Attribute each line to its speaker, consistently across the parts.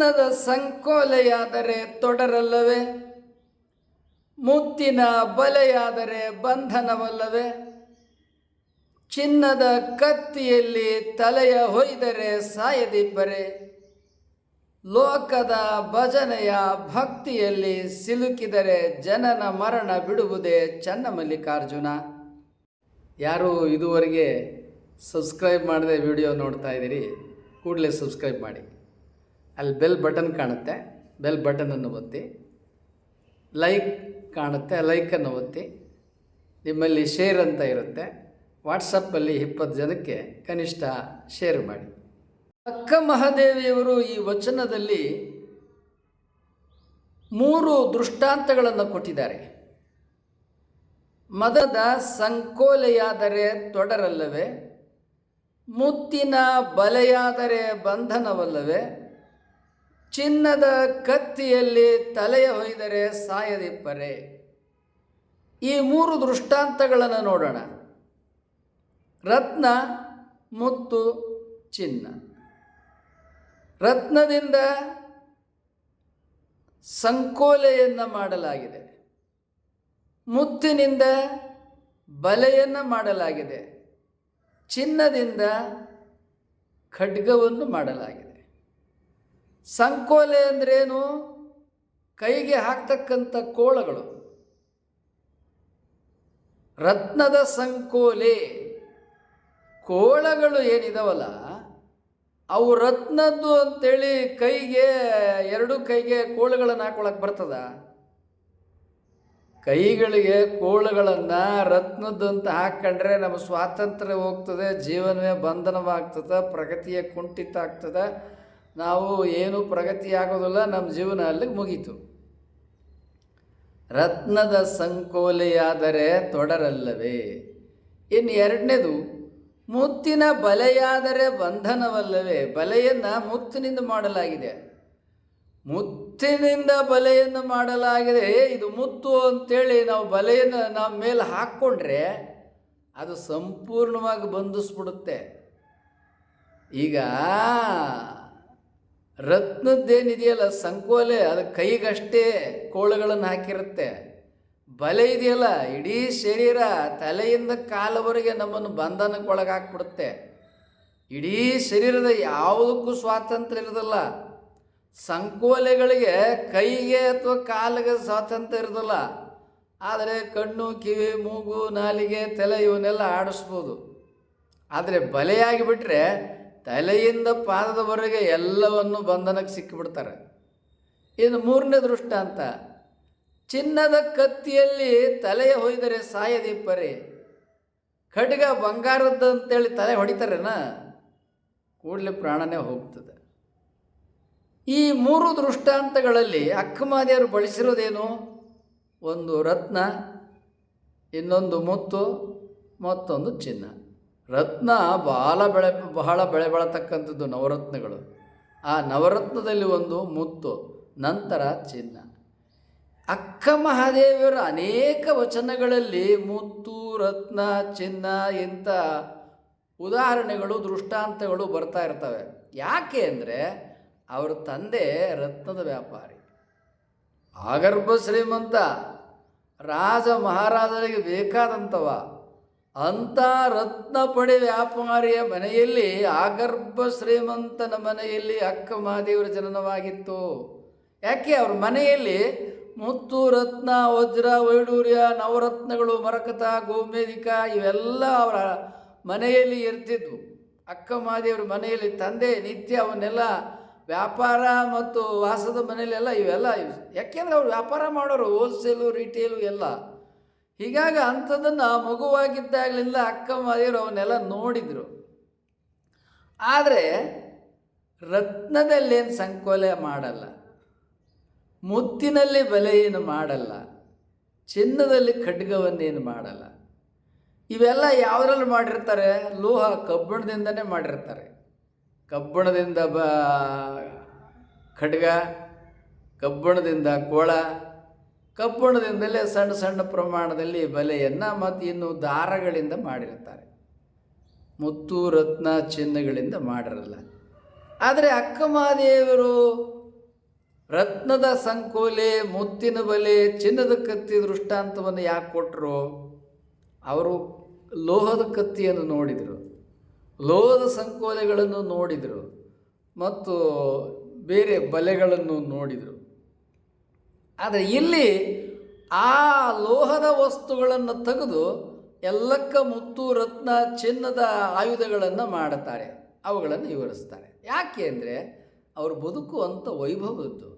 Speaker 1: ರತ್ನದ ಸಂಕೋಲೆಯಾದರೆ ತೊಡರಲ್ಲವೇ? ಮುತ್ತಿನ ಬಲೆಯಾದರೆ ಬಂಧನವಲ್ಲವೇ? ಚಿನ್ನದ ಕತ್ತಿಯಲ್ಲಿ ತಲೆಯ ಹೊಯ್ದರೆ ಸಾಯದಿಬ್ಬರೆ? ಲೋಕದ ಭಜನೆಯ ಭಕ್ತಿಯಲ್ಲಿ ಸಿಲುಕಿದರೆ ಜನನ ಮರಣ ಬಿಡುವುದೇ ಚನ್ನಮಲ್ಲಿಕಾರ್ಜುನ. ಯಾರು ಇದುವರೆಗೆ ಸಬ್ಸ್ಕ್ರೈಬ್ ಮಾಡದೆ ವಿಡಿಯೋ ನೋಡ್ತಾ ಇದ್ದೀರಿ, ಕೂಡಲೇ ಸಬ್ಸ್ಕ್ರೈಬ್ ಮಾಡಿ. ಅಲ್ಲಿ ಬೆಲ್ ಬಟನ್ ಕಾಣುತ್ತೆ. ಬೆಲ್ ಬಟನನ್ನು ಒತ್ತಿ. ಲೈಕ್ ಕಾಣುತ್ತೆ. ಲೈಕನ್ನು ಒತ್ತಿ. ನಿಮ್ಮಲ್ಲಿ ಶೇರ್ ಅಂತ ಇರುತ್ತೆ. ವಾಟ್ಸಪ್ಪಲ್ಲಿ ಇಪ್ಪತ್ತು ಜನಕ್ಕೆ ಕನಿಷ್ಠ ಶೇರ್ ಮಾಡಿ. ಅಕ್ಕ ಮಹಾದೇವಿಯವರು ಈ ವಚನದಲ್ಲಿ ಮೂರು ದೃಷ್ಟಾಂತಗಳನ್ನು ಕೊಟ್ಟಿದ್ದಾರೆ. ಮದದ ಸಂಕೋಲೆಯಾದರೆ ತೊಡರಲ್ಲವೇ? ಮುತ್ತಿನ ಬಲೆಯಾದರೆ ಬಂಧನವಲ್ಲವೇ? ಚಿನ್ನದ ಕತ್ತಿಯಲ್ಲಿ ತಲೆಯ ಹೊಯ್ದರೆ ಸಾಯದಿಪ್ಪರೆ. ಈ ಮೂರು ದೃಷ್ಟಾಂತಗಳನ್ನು ನೋಡೋಣ. ರತ್ನ, ಮುತ್ತು, ಚಿನ್ನ. ರತ್ನದಿಂದ ಸಂಕೋಲೆಯನ್ನು ಮಾಡಲಾಗಿದೆ. ಮುತ್ತಿನಿಂದ ಬಲೆಯನ್ನು ಮಾಡಲಾಗಿದೆ. ಚಿನ್ನದಿಂದ ಖಡ್ಗವನ್ನು ಮಾಡಲಾಗಿದೆ. ಸಂಕೋಲೆ ಅಂದ್ರೇನು ಕೈಗೆ ಹಾಕ್ತಕ್ಕಂಥ ಕೋಳಗಳು. ರತ್ನದ ಸಂಕೋಲೆ. ಕೋಳಗಳು ಏನಿದಾವಲ್ಲ, ಅವು ರತ್ನದ್ದು ಅಂತೇಳಿ ಕೈಗೆ, ಎರಡು ಕೈಗೆ ಕೋಳಗಳನ್ನು ಹಾಕೊಳಕ್ಕೆ ಬರ್ತದ. ಕೈಗಳಿಗೆ ಕೋಳಗಳನ್ನು ರತ್ನದ್ದು ಅಂತ ಹಾಕ್ಕೊಂಡ್ರೆ ನಮ್ಮ ಸ್ವಾತಂತ್ರ್ಯ ಹೋಗ್ತದೆ, ಜೀವನವೇ ಬಂಧನವಾಗ್ತದೆ, ಪ್ರಗತಿಯ ಕುಂಠಿತ ಆಗ್ತದೆ. ನಾವು ಏನು ಪ್ರಗತಿ ಆಗೋದಿಲ್ಲ ನಮ್ಮ ಜೀವನ ಅಲ್ಲಿಗೆ ಮುಗೀತು. ರತ್ನದ ಸಂಕೋಲೆಯಾದರೆ ತೊಡರಲ್ಲವೇ? ಇನ್ನು ಎರಡನೇದು, ಮುತ್ತಿನ ಬಲೆಯಾದರೆ ಬಂಧನವಲ್ಲವೇ? ಬಲೆಯನ್ನು ಮುತ್ತಿನಿಂದ ಮಾಡಲಾಗಿದೆ. ಮುತ್ತಿನಿಂದ ಬಲೆಯನ್ನು ಮಾಡಲಾಗಿದೆ. ಇದು ಮುತ್ತು ಅಂತೇಳಿ ನಾವು ಬಲೆಯನ್ನು ನಮ್ಮ ಮೇಲೆ ಹಾಕ್ಕೊಂಡ್ರೆ ಅದು ಸಂಪೂರ್ಣವಾಗಿ ಬಂಧಿಸ್ಬಿಡುತ್ತೆ. ಈಗ ರತ್ನದ್ದೇನಿದೆಯಲ್ಲ, ಸಂಕೋಲೆ, ಅದು ಕೈಗಷ್ಟೇ ಕೋಳಗಳನ್ನು ಹಾಕಿರುತ್ತೆ. ಬಲೆ ಇದೆಯಲ್ಲ, ಇಡೀ ಶರೀರ ತಲೆಯಿಂದ ಕಾಲವರೆಗೆ ನಮ್ಮನ್ನು ಬಂಧನಕ್ಕೆ ಹಾಕ್ಬಿಡುತ್ತೆ ಇಡೀ ಶರೀರದ ಯಾವುದಕ್ಕೂ ಸ್ವಾತಂತ್ರ್ಯ ಇರೋದಿಲ್ಲ. ಸಂಕೋಲೆಗಳಿಗೆ ಕೈಗೆ ಅಥವಾ ಕಾಲಿಗೆ ಸ್ವಾತಂತ್ರ್ಯ ಇರೋದಿಲ್ಲ. ಆದರೆ ಕಣ್ಣು, ಕಿವಿ, ಮೂಗು, ನಾಲಿಗೆ, ತಲೆ, ಇವನ್ನೆಲ್ಲ ಆಡಿಸ್ಬೋದು. ಆದರೆ ಬಲೆಯಾಗಿ ಬಿಟ್ಟರೆ ತಲೆಯಿಂದ ಪಾದದವರೆಗೆ ಎಲ್ಲವನ್ನು ಬಂಧನಕ್ಕೆ ಸಿಕ್ಕಿಬಿಡ್ತಾರೆ. ಇದು ಮೂರನೇ ದೃಷ್ಟಾಂತ ಚಿನ್ನದ ಕತ್ತಿಯಲ್ಲಿ ತಲೆಯ ಹೊಯ್ದರೆ ಸಾಯದಿಪ್ಪರಿ ಖಡ್ಗ ಬಂಗಾರದ್ದು ಅಂತೇಳಿ ತಲೆ ಹೊಡಿತಾರೇನ? ಕೂಡಲೇ ಪ್ರಾಣನೇ ಹೋಗ್ತದೆ. ಈ ಮೂರು ದೃಷ್ಟಾಂತಗಳಲ್ಲಿ ಅಕ್ಕಮಾದಿಯವರು ಬಳಸಿರೋದೇನು? ಒಂದು ರತ್ನ, ಇನ್ನೊಂದು ಮುತ್ತು, ಮತ್ತೊಂದು ಚಿನ್ನ. ರತ್ನ ಬಹಳ ಬೆಳೆ ಬಹಳ ಬೆಳೆ ಬಾಳತಕ್ಕಂಥದ್ದು ನವರತ್ನಗಳು. ಆ ನವರತ್ನದಲ್ಲಿ ಒಂದು ಮುತ್ತು, ನಂತರ ಚಿನ್ನ. ಅಕ್ಕ ಮಹಾದೇವಿಯರ ಅನೇಕ ವಚನಗಳಲ್ಲಿ ಮುತ್ತು, ರತ್ನ, ಚಿನ್ನ ಇಂಥ ಉದಾಹರಣೆಗಳು, ದೃಷ್ಟಾಂತಗಳು ಬರ್ತಾ ಇರ್ತವೆ. ಯಾಕೆ ಅಂದರೆ ಅವರ ತಂದೆ ರತ್ನದ ವ್ಯಾಪಾರಿ. ಆಗರ್ಭ ಶ್ರೀಮಂತ ರಾಜ ಮಹಾರಾಜರಿಗೆ ಬೇಕಾದಂಥವ ಅಂಥ ರತ್ನ ಪಡೆ ವ್ಯಾಪಾರಿಯ ಮನೆಯಲ್ಲಿ ಆಗರ್ಭ ಶ್ರೀಮಂತನ ಮನೆಯಲ್ಲಿ ಅಕ್ಕ ಮಹಾದೇವರ ಜನನವಾಗಿತ್ತು. ಯಾಕೆ? ಅವ್ರ ಮನೆಯಲ್ಲಿ ಮುತ್ತು ರತ್ನ ವಜ್ರ, ವೈಡೂರ್ಯ, ನವರತ್ನಗಳು, ಮರಕತ, ಗೋಮೇಧಿಕ ಇವೆಲ್ಲ ಅವರ ಮನೆಯಲ್ಲಿ ಇರ್ತಿದ್ವು. ಅಕ್ಕ ಮಹಾದೇವರ ಮನೆಯಲ್ಲಿ ತಂದೆ, ನಿತ್ಯ ಅವನ್ನೆಲ್ಲ ವ್ಯಾಪಾರ ಮತ್ತು ವಾಸದ ಮನೆಯಲ್ಲೆಲ್ಲ ಇವೆಲ್ಲ ಯಾಕೆಂದರೆ ಯಾಕೆಂದ್ರೆ ಅವ್ರು ವ್ಯಾಪಾರ ಮಾಡೋರು ಹೋಲ್ಸೇಲು ರಿಟೇಲು ಎಲ್ಲ. ಹೀಗಾಗಿ ಅಂಥದ್ದನ್ನು ಮಗುವಾಗಿದ್ದಾಗಲಿಂದ ಅಕ್ಕ ಮಾದಿಯರು ಅವನ್ನೆಲ್ಲ ನೋಡಿದರು. ಆದರೆ ರತ್ನದಲ್ಲೇನು ಸಂಕೋಲೆ ಮಾಡಲ್ಲ, ಮುತ್ತಿನಲ್ಲಿ ಬಲೆ ಏನು ಮಾಡಲ್ಲ, ಚಿನ್ನದಲ್ಲಿ ಖಡ್ಗವನ್ನೇನು ಮಾಡಲ್ಲ. ಇವೆಲ್ಲ ಯಾವುದ್ರಲ್ಲಿ ಮಾಡಿರ್ತಾರೆ? ಲೋಹ ಕಬ್ಬಿಣದಿಂದನೇ ಮಾಡಿರ್ತಾರೆ. ಕಬ್ಬಿಣದಿಂದ ಬ ಖಡ್ಗ, ಕಬ್ಬಿಣದಿಂದ ಕೋಳ ಕಬ್ಬಿಣದಿಂದಲೇ ಸಣ್ಣ ಸಣ್ಣ ಪ್ರಮಾಣದಲ್ಲಿ ಬಲೆಯನ್ನು ಮತ್ತು ಇನ್ನು ದಾರಗಳಿಂದ ಮಾಡಿರ್ತಾರೆ ಮುತ್ತು, ರತ್ನ ಚಿನ್ನಗಳಿಂದ ಮಾಡಿರಲ್ಲ. ಆದರೆ ಅಕ್ಕಮಹಾದೇವರು ರತ್ನದ ಸಂಕೋಲೆ, ಮುತ್ತಿನ ಬಲೆ, ಚಿನ್ನದ ಕತ್ತಿ ದೃಷ್ಟಾಂತವನ್ನು ಯಾಕೆ ಕೊಟ್ಟರು? ಅವರು ಲೋಹದ ಕತ್ತಿಯನ್ನು ನೋಡಿದರು. ಲೋಹದ ಸಂಕೋಲೆಗಳನ್ನು ನೋಡಿದರು ಮತ್ತು ಬೇರೆ ಬಲೆಗಳನ್ನು ನೋಡಿದರು. ಆದರೆ ಇಲ್ಲಿ ಆ ಲೋಹದ ವಸ್ತುಗಳನ್ನು ತೆಗೆದು ಎಲ್ಲಕ್ಕ ಮುತ್ತು, ರತ್ನ, ಚಿನ್ನದ ಆಯುಧಗಳನ್ನು ಮಾಡುತ್ತಾರೆ, ಅವುಗಳನ್ನು ವಿವರಿಸ್ತಾರೆ ಯಾಕೆ ಅಂದರೆ ಅವರು ಬದುಕುವಂಥ ವೈಭವದ್ದು.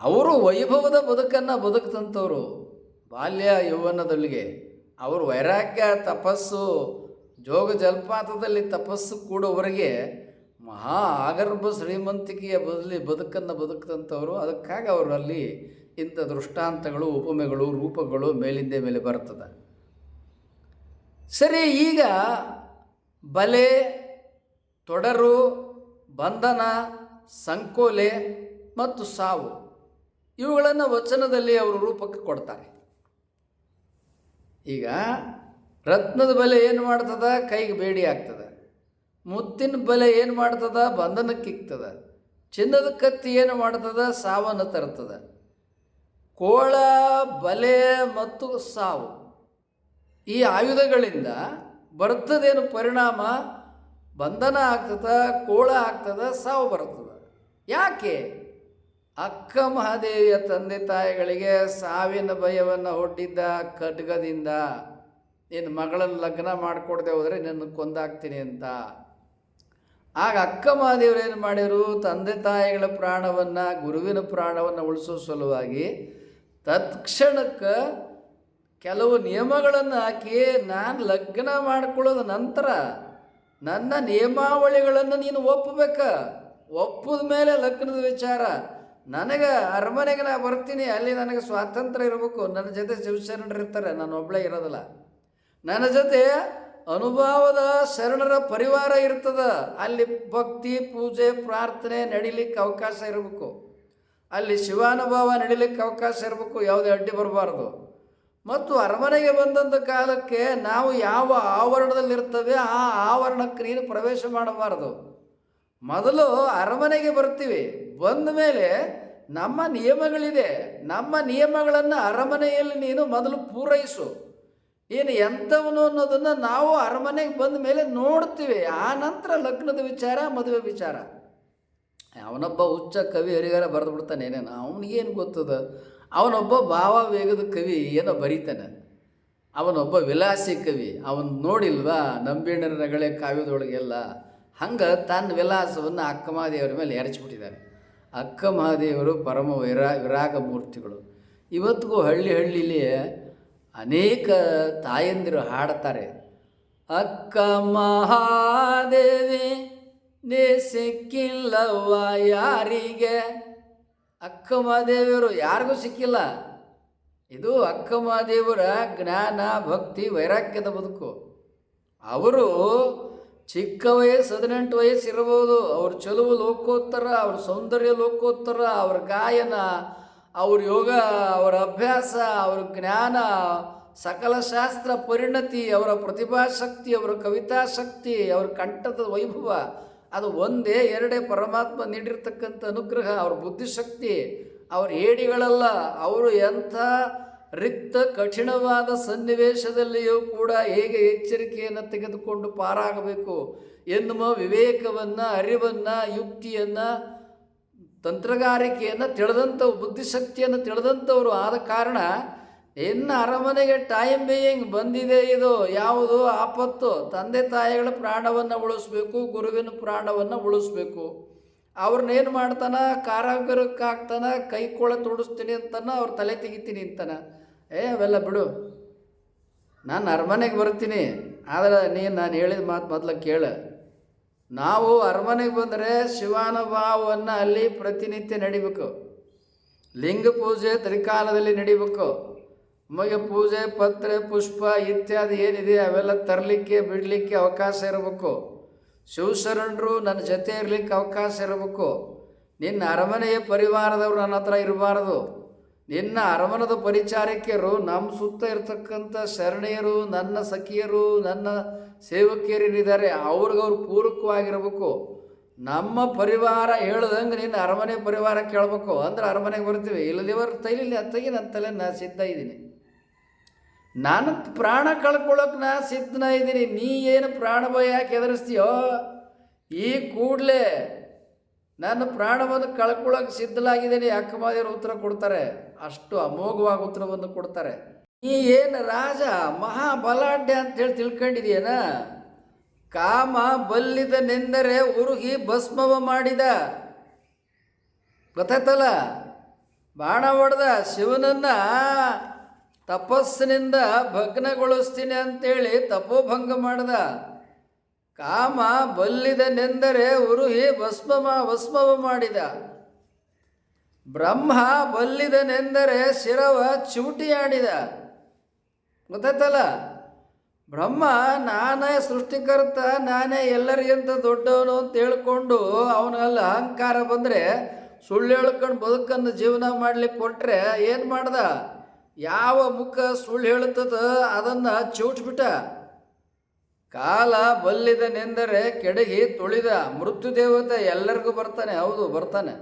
Speaker 1: ಅವರು ವೈಭವದ ಬದುಕನ್ನು ಬದುಕಿದಂಥವರು ಬಾಲ್ಯ ಯೌವನದೊಳಗೆ ಅವರು ವೈರಾಗ್ಯ, ತಪಸ್ಸು, ಜೋಗ ಜಲಪಾತದಲ್ಲಿ ತಪಸ್ಸು ಕೂಡೋವರೆಗೆ ಮಹಾ ಆಗರ್ಭ ಶ್ರೀಮಂತಿಕೆಯ ಬದಲಿ ಬದುಕನ್ನು ಬದುಕಿದಂಥವರು, ಅದಕ್ಕಾಗಿ ಅವರಲ್ಲಿ ಇಂಥ ದೃಷ್ಟಾಂತಗಳು, ಉಪಮೆಗಳು, ರೂಪಗಳು ಮೇಲಿಂದ ಮೇಲೆ ಬರ್ತದೆ. ಸರಿ, ಈಗ ಬಲೆ, ತೊಡರು, ಬಂಧನ, ಸಂಕೋಲೆ ಮತ್ತು ಸಾವು, ಇವುಗಳನ್ನು ವಚನದಲ್ಲಿ ಅವರು ರೂಪಕ್ಕೆ ಕೊಡ್ತಾರೆ. ಈಗ ರತ್ನದ ಬಲೆ ಏನು ಮಾಡ್ತದ? ಕೈಗೆ ಬೇಡಿ ಆಗ್ತದೆ. ಮುತ್ತಿನ ಬಲೆ ಏನು ಮಾಡ್ತದ? ಬಂಧನಕ್ಕಿಕ್ತದ ಚಿನ್ನದ ಕತ್ತಿ ಏನು ಮಾಡ್ತದ? ಸಾವನ್ನು ತರ್ತದ. ಕೋಳ, ಬಲೆ ಮತ್ತು ಸಾವು. ಈ ಆಯುಧಗಳಿಂದ ಬರ್ತದೇನು ಪರಿಣಾಮ? ಬಂಧನ ಆಗ್ತದ, ಕೋಳ ಆಗ್ತದ, ಸಾವು ಬರ್ತದ. ಯಾಕೆ? ಅಕ್ಕ ಮಹಾದೇವಿಯ ತಂದೆ ತಾಯಿಗಳಿಗೆ ಸಾವಿನ ಭಯವನ್ನು ಹೊಡ್ಡಿದ್ದ ಖಡ್ಗದಿಂದ. ನಿನ್ನ ಮಗಳನ್ನು ಲಗ್ನ ಮಾಡಿಕೊಡ್ದೆ ಹೋದರೆ ನಿನ್ನ ಕೊಂದಾಗ್ತೀನಿ ಅಂತ. ಆಗ ಅಕ್ಕ ಮಹಾದೇವರು ಏನು ಮಾಡಿದರು? ತಂದೆ ತಾಯಿಗಳ ಪ್ರಾಣವನ್ನು, ಗುರುವಿನ ಪ್ರಾಣವನ್ನು ಉಳಿಸೋ ಸಲುವಾಗಿ ತತ್ಕ್ಷಣಕ್ಕೆ ಕೆಲವು ನಿಯಮಗಳನ್ನು ಹಾಕಿ ನಾನು ಲಗ್ನ ಮಾಡಿಕೊಳ್ಳೋದ ನಂತರ ನನ್ನ ನಿಯಮಾವಳಿಗಳನ್ನು ನೀನು ಒಪ್ಪಬೇಕ ಒಪ್ಪದ ಮೇಲೆ ಲಗ್ನದ ವಿಚಾರ. ನನಗೆ ಅರಮನೆಗೆ ನಾ ಬರ್ತೀನಿ, ಅಲ್ಲಿ ನನಗೆ ಸ್ವಾತಂತ್ರ್ಯ ಇರಬೇಕು. ನನ್ನ ಜೊತೆ ಶಿವಶರಣರು ಇರ್ತಾರೆ ನಾನು ಒಬ್ಬಳೇ ಇರೋದಿಲ್ಲ. ನನ್ನ ಜೊತೆ ಅನುಭವದ ಶರಣರ ಪರಿವಾರ ಇರ್ತದ, ಅಲ್ಲಿ ಭಕ್ತಿ, ಪೂಜೆ, ಪ್ರಾರ್ಥನೆ ನಡಿಲಿಕ್ಕೆ ಅವಕಾಶ ಇರಬೇಕು. ಅಲ್ಲಿ ಶಿವಾನುಭವ ನಡಿಲಿಕ್ಕೆ ಅವಕಾಶ ಇರಬೇಕು, ಯಾವುದೇ ಅಡ್ಡಿ ಬರಬಾರ್ದು. ಮತ್ತು ಅರಮನೆಗೆ ಬಂದಂಥ ಕಾಲಕ್ಕೆ ನಾವು ಯಾವ ಆವರಣದಲ್ಲಿರ್ತೇವೆ, ಆ ಆವರಣಕ್ಕೆ ನೀನು ಪ್ರವೇಶ ಮಾಡಬಾರ್ದು. ಮೊದಲು ಅರಮನೆಗೆ ಬರ್ತೀವಿ. ಬಂದ ಮೇಲೆ ನಮ್ಮ ನಿಯಮಗಳಿದೆ. ನಮ್ಮ ನಿಯಮಗಳನ್ನು ಅರಮನೆಯಲ್ಲಿ ನೀನು ಮೊದಲು ಪೂರೈಸು. ಏನು ಎಂಥವನು ಅನ್ನೋದನ್ನು ನಾವು ಅರಮನೆಗೆ ಬಂದ ಮೇಲೆ ನೋಡ್ತೀವಿ. ಆ ನಂತರ ಲಗ್ನದ ವಿಚಾರ, ಮದುವೆ ವಿಚಾರ. ಅವನೊಬ್ಬ ಹುಚ್ಚ ಕವಿ ಹರಿಗಾರ ಬರೆದು ಬಿಡ್ತಾನೆ, ಏನೇನು? ಅವನಿಗೇನು ಗೊತ್ತದ? ಅವನೊಬ್ಬ ಭಾವ ವೇಗದ ಕವಿ, ಏನೋ ಬರೀತಾನೆ. ಅವನೊಬ್ಬ ವಿಲಾಸಿ ಕವಿ, ಅವನು ನೋಡಿಲ್ವಾ? ನಂಬಿಣ್ಣರ ನಗಳೆ ಕಾವ್ಯದೊಳಗೆಲ್ಲ. ಹಂಗೆ ತನ್ನ ವಿಲಾಸವನ್ನು ಅಕ್ಕಮಹಾದೇವರ ಮೇಲೆ ಎರಚಿಬಿಟ್ಟಿದ್ದಾರೆ. ಅಕ್ಕ ಮಹಾದೇವರು ಪರಮ ವಿರಾ ವಿರಾಗ ಮೂರ್ತಿಗಳು ಇವತ್ತಿಗೂ ಹಳ್ಳಿ ಹಳ್ಳಿಲಿ ಅನೇಕ ತಾಯಂದಿರು ಹಾಡ್ತಾರೆ, ಅಕ್ಕ ಮಹಾದೇವಿ, ನೇ ಸಿಕ್ಕಿಲ್ಲವ್ವ ಯಾರಿಗೆ? ಅಕ್ಕ ಮಹಾದೇವಿಯವರು ಯಾರಿಗೂ ಸಿಕ್ಕಿಲ್ಲ. ಇದು ಅಕ್ಕ ಮಹಾದೇವರ ಜ್ಞಾನ, ಭಕ್ತಿ, ವೈರಾಗ್ಯದ ಬದುಕು. ಅವರು ಚಿಕ್ಕ ವಯಸ್ಸು, ಹದಿನೆಂಟು ವಯಸ್ಸು ಇರಬಹುದು. ಅವ್ರ ಚಲುವು ಲೋಕೋತ್ತರ, ಅವ್ರ ಸೌಂದರ್ಯ ಲೋಕೋತ್ತರ, ಅವ್ರ ಗಾಯನ ಅವ್ರ ಯೋಗ, ಅವರ ಅಭ್ಯಾಸ, ಅವರ ಜ್ಞಾನ, ಸಕಲ ಶಾಸ್ತ್ರ ಪರಿಣತಿ, ಅವರ ಪ್ರತಿಭಾಶಕ್ತಿ ಅವರ ಕವಿತಾಶಕ್ತಿ ಅವರ ಕಂಠದ ವೈಭವ, ಅದು ಒಂದೇ ಎರಡೇ ಪರಮಾತ್ಮ ನೀಡಿರ್ತಕ್ಕಂಥ ಅನುಗ್ರಹ, ಅವ್ರ ಬುದ್ಧಿಶಕ್ತಿ, ಅವ್ರ ಏಡಿಗಳಲ್ಲ ಅವರು ಎಂಥ ರಿಕ್ತ, ಕಠಿಣವಾದ ಸನ್ನಿವೇಶದಲ್ಲಿಯೂ ಕೂಡ ಹೇಗೆ ಎಚ್ಚರಿಕೆಯನ್ನು ತೆಗೆದುಕೊಂಡು ಪಾರಾಗಬೇಕು ಎನ್ನುವ ವಿವೇಕವನ್ನು, ಅರಿವನ್ನು, ಯುಕ್ತಿಯನ್ನು ತಂತ್ರಗಾರಿಕೆಯನ್ನು ತಿಳಿದಂಥವು ಬುದ್ಧಿಶಕ್ತಿಯನ್ನು ತಿಳಿದಂಥವ್ರು ಆದ ಕಾರಣ, ಇನ್ನು ಅರಮನೆಗೆ ಟೈಮ್ ಬೇಯಿಂಗ್ ಬಂದಿದೆ ಇದು. ಯಾವುದು? ಆಪತ್ತು. ತಂದೆ ತಾಯಿಗಳ ಪ್ರಾಣವನ್ನು ಉಳಿಸ್ಬೇಕು, ಗುರುವಿನ ಪ್ರಾಣವನ್ನು ಉಳಿಸ್ಬೇಕು. ಅವ್ರನ್ನೇನು ಮಾಡ್ತಾನ? ಕಾರಾಗರಕ್ಕೆ ಕೈ ಕೊಳ ತೊಡಿಸ್ತೀನಿ ಅಂತಾನ ಅವ್ರ ತಲೆ ತೆಗಿತೀನಿ ಅಂತಾನೆ. ಏ, ಅವೆಲ್ಲ ಬಿಡು. ನಾನು ಅರಮನೆಗೆ ಬರ್ತೀನಿ. ಆದರೆ ನೀನು, ನಾನು ಹೇಳಿದ ಮಾತು ಮೊದಲು ಕೇಳು. ನಾವು ಅರಮನೆಗೆ ಬಂದರೆ ಶಿವಾನುಭಾವವನ್ನು ಅಲ್ಲಿ ಪ್ರತಿನಿತ್ಯ ನಡಿಬೇಕು. ಲಿಂಗ ಪೂಜೆ ತ್ರಿಕಾಲದಲ್ಲಿ ನಡಿಬೇಕು. ನಮಗೆ ಪೂಜೆ, ಪತ್ರೆ, ಪುಷ್ಪ ಇತ್ಯಾದಿ ಏನಿದೆ ಅವೆಲ್ಲ ತರಲಿಕ್ಕೆ, ಬಿಡಲಿಕ್ಕೆ ಅವಕಾಶ ಇರಬೇಕು. ಶಿವಶರಣರು ನನ್ನ ಜೊತೆ ಇರಲಿಕ್ಕೆ ಅವಕಾಶ ಇರಬೇಕು. ನಿನ್ನ ಅರಮನೆಯ ಪರಿವಾರದವರು ನನ್ನ ಹತ್ರ ಇರಬಾರದು. ನಿನ್ನ ಅರಮನದ ಪರಿಚಾರಕಿಯರು ನಮ್ಮ ಸುತ್ತ ಇರತಕ್ಕಂಥ ಶರಣೆಯರು, ನನ್ನ ಸಖಿಯರು, ನನ್ನ ಸೇವಕಿಯರೇನಿದ್ದಾರೆ ಅವ್ರಿಗವ್ರು ಪೂರಕವಾಗಿರಬೇಕು. ನಮ್ಮ ಪರಿವಾರ ಹೇಳ್ದಂಗೆ ನೀನು ಅರಮನೆ ಪರಿವಾರ ಕೇಳಬೇಕು. ಅಂದ್ರೆ ಅರಮನೆಗೆ ಬರ್ತೀವಿ. ಇಲ್ಲದಿವರ ತೈಲಿ ಅತ್ತಗೆ ನನ್ನ ತಲೆ ನಾ ಸಿದ್ಧ ಇದ್ದೀನಿ. ನಾನು ಪ್ರಾಣ ಕಳ್ಕೊಳ್ಳೋಕೆ ನಾ ಸಿದ್ಧನ ಇದ್ದೀನಿ. ನೀ ಏನು ಪ್ರಾಣ ಭಯ ಯಾಕೆ ಎದುರಿಸ್ತೀಯೋ? ಈ ಕೂಡಲೇ ನನ್ನ ಪ್ರಾಣವನ್ನು ಕಳ್ಕೊಳ್ಳೋಕೆ ಸಿದ್ಧಲಾಗಿದ್ದೀನಿ ಅಕ್ಕಮಾದಿಯವರು ಉತ್ತರ ಕೊಡ್ತಾರೆ. ಅಷ್ಟು ಅಮೋಘವಾಗಿ ಉತ್ತರವನ್ನು ಕೊಡ್ತಾರೆ. ನೀ ಏನು ರಾಜ, ಮಹಾಬಲಾಢ್ಯ ಅಂತೇಳಿ ತಿಳ್ಕೊಂಡಿದೀಯನ ಕಾಮ ಬಲ್ಲಿದನೆಂದರೆ ಉರುಗಿ ಭಸ್ಮವ ಮಾಡಿದ. ಗೊತ್ತಾಯ್ತಲ್ಲ ಬಾಣ ಹೊಡೆದ ಶಿವನನ್ನ ತಪಸ್ಸಿನಿಂದ ಭಗ್ನಗೊಳಿಸ್ತೀನಿ ಅಂತೇಳಿ ತಪೋಭಂಗ ಮಾಡ್ದ. ಕಾಮ ಬಲ್ಲಿದನೆಂದರೆ ಉರುಹಿ ಭಸ್ಮ ಭಸ್ಮವ ಮಾಡಿದ. ಬ್ರಹ್ಮ ಬಲ್ಲಿದನೆಂದರೆ ಶಿರವ ಚಿವುಟಿಯಾಡಿದ ಗೊತ್ತಾಯ್ತಲ್ಲ? ಬ್ರಹ್ಮ, ನಾನೇ ಸೃಷ್ಟಿಕರ್ತ, ನಾನೇ ಎಲ್ಲರಿಗಿಂತ ದೊಡ್ಡವನು ಅಂತ ಹೇಳ್ಕೊಂಡು ಅವನಲ್ಲಿ ಅಹಂಕಾರ ಬಂದರೆ ಸುಳ್ಳು ಹೇಳ್ಕೊಂಡು ಬದುಕನ್ನು ಜೀವನ ಮಾಡಲಿಕ್ಕೆ ಕೊಟ್ಟರೆ ಏನು ಮಾಡ್ದ? ಯಾವ ಮುಖ ಸುಳ್ಳು ಹೇಳ್ತದ? ಅದನ್ನು ಚೂಟ್ಬಿಟ್ಟ. ಕಾಲ ಬಲ್ಲಿದನೆಂದರೆ ಕೆಡಗಿ ತುಳಿದ. ಮೃತ್ಯು ದೇವತೆ ಎಲ್ಲರಿಗೂ ಬರ್ತಾನೆ, ಹೌದು, ಬರ್ತಾನೆ.